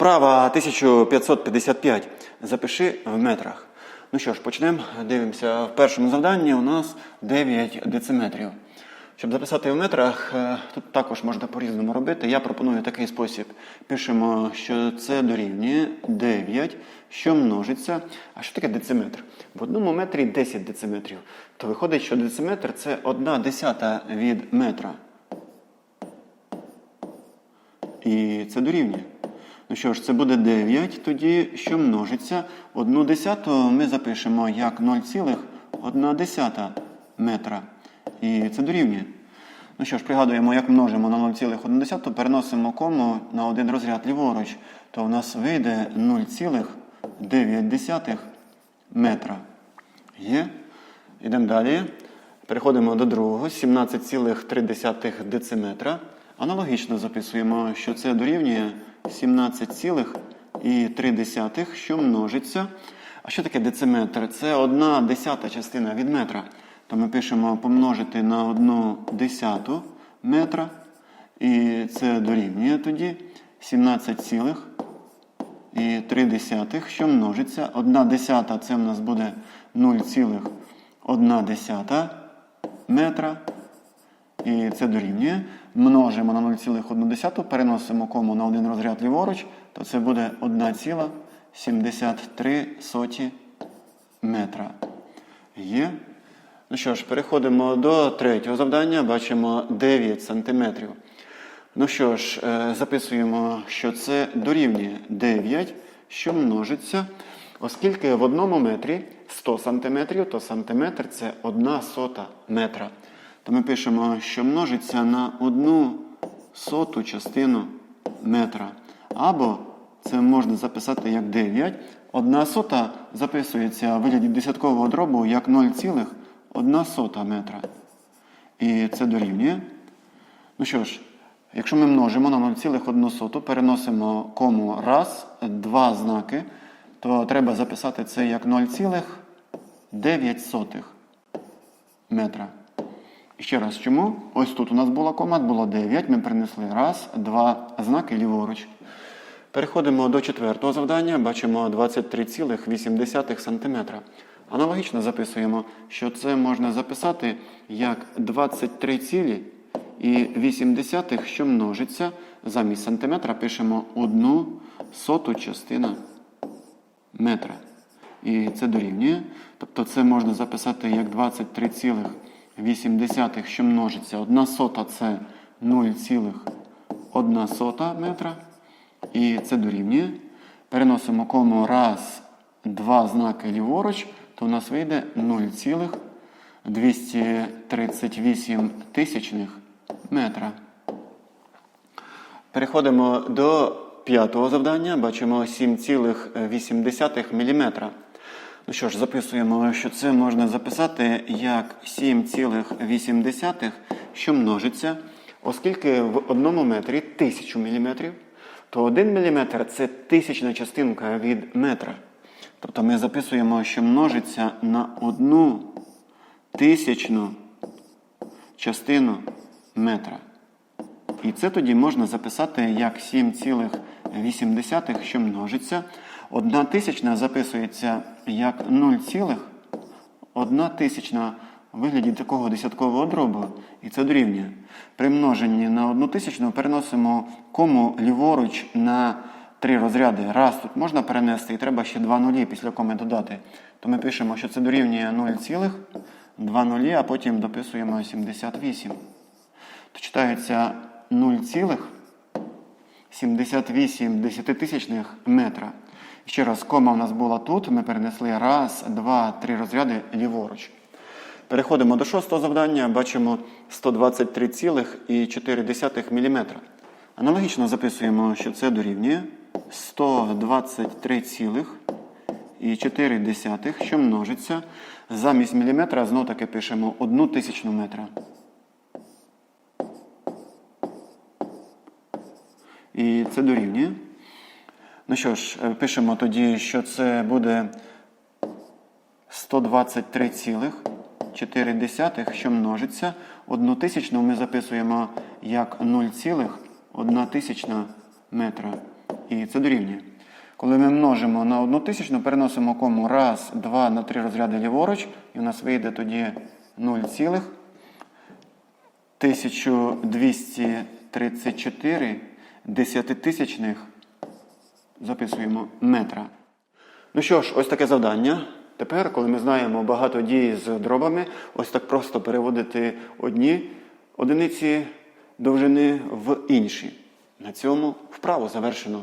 Вправа 1555. Запиши в метрах. Ну що ж, почнемо. Дивимося. В першому завданні у нас 9 дециметрів. Щоб записати в метрах, е, тут також можна по-різному робити. Я пропоную такий спосіб. Пишемо, що це дорівнює 9, що множиться. А що таке дециметр? В одному метрі 10 дециметрів. То виходить, що дециметр це 1 десята від метра. І це дорівнює. Ну що ж, це буде 9, тоді що множиться? Одну десяту ми запишемо як 0,1 метра. І це дорівнює. Ну що ж, пригадуємо, як множимо на 0,1, переносимо кому на один розряд ліворуч, то у нас вийде 0,9 метра. Є? Йдемо далі. Переходимо до другого, 17,3 дециметра. Аналогічно записуємо, що це дорівнює 17,3, що множиться. А що таке дециметр? Це одна десята частина від метра. То ми пишемо помножити на одну десяту метра. І це дорівнює тоді 17,3, що множиться. Одна десята це в нас буде 0,1 метра. І це дорівнює. Множимо на 0,1, переносимо кому на один розряд ліворуч, то це буде 1,73 метра. Є. Ну що ж, переходимо до третього завдання. Бачимо 9 сантиметрів. Ну що ж, е, записуємо, що це дорівнює 9, що множиться. Оскільки в одному метрі 100 сантиметрів, то сантиметр це 1 сота метра. То ми пишемо, що множиться на одну соту частину метра. Або це можна записати як 9. Одна сота записується в вигляді десяткового дробу як 0,1 сота метра. І це дорівнює. Ну що ж, якщо ми множимо на 0,1 соту, переносимо кому раз, два знаки, то треба записати це як 0,9 метра. Ще раз, чому? Ось тут у нас була кома, було 9, ми принесли раз, два знаки ліворуч. Переходимо до четвертого завдання, бачимо 23,8 см. Аналогічно записуємо, що це можна записати як 23,8, що множиться. Замість сантиметра пишемо одну соту частина метра. І це дорівнює. Тобто це можна записати як 23,8, що множиться. Одна сота це 0,1 сота метра. І це дорівнює. Переносимо кому раз, два знаки ліворуч, то у нас вийде 0,238 тисячних метра. Переходимо до п'ятого завдання. Бачимо 7,8 мм. Ну що ж, записуємо, що це можна записати як 7,8, що множиться, оскільки в одному метрі 1000 мм, то 1 мм це тисячна частинка від метра. Тобто ми записуємо, що множиться на одну тисячну частину метра. І це тоді можна записати як 7,8, що множиться. Одна тисячна записується як 0,1 тисячна в вигляді такого десяткового дробу. І це дорівнює. При множенні на одну тисячну переносимо кому ліворуч на три розряди. Раз тут можна перенести, і треба ще два нулі після коми додати. То ми пишемо, що це дорівнює 0,2 нулі, а потім дописуємо 78. То читається 0,78 десятитисячних метра. Ще раз, кома у нас була тут. Ми перенесли раз, два, три розряди ліворуч. Переходимо до шостого завдання. Бачимо 123,4 мм. Аналогічно записуємо, що це дорівнює 123,4, що множиться. Замість міліметра знову таки пишемо 1 тисячну метра. І це дорівнює. Ну що ж, е, пишемо тоді, що це буде 123,4, що множиться. Одну тисячну ми записуємо як 0,1 метра. і це дорівнює. Коли ми множимо на одну тисячну, переносимо кому раз, два на три розряди ліворуч, і у нас вийде тоді 0,1234 десятитисячних записуємо метра. Ну що ж, ось таке завдання. Тепер, коли ми знаємо багато дій з дробами, ось так просто переводити одні одиниці довжини в інші. На цьому вправо завершено.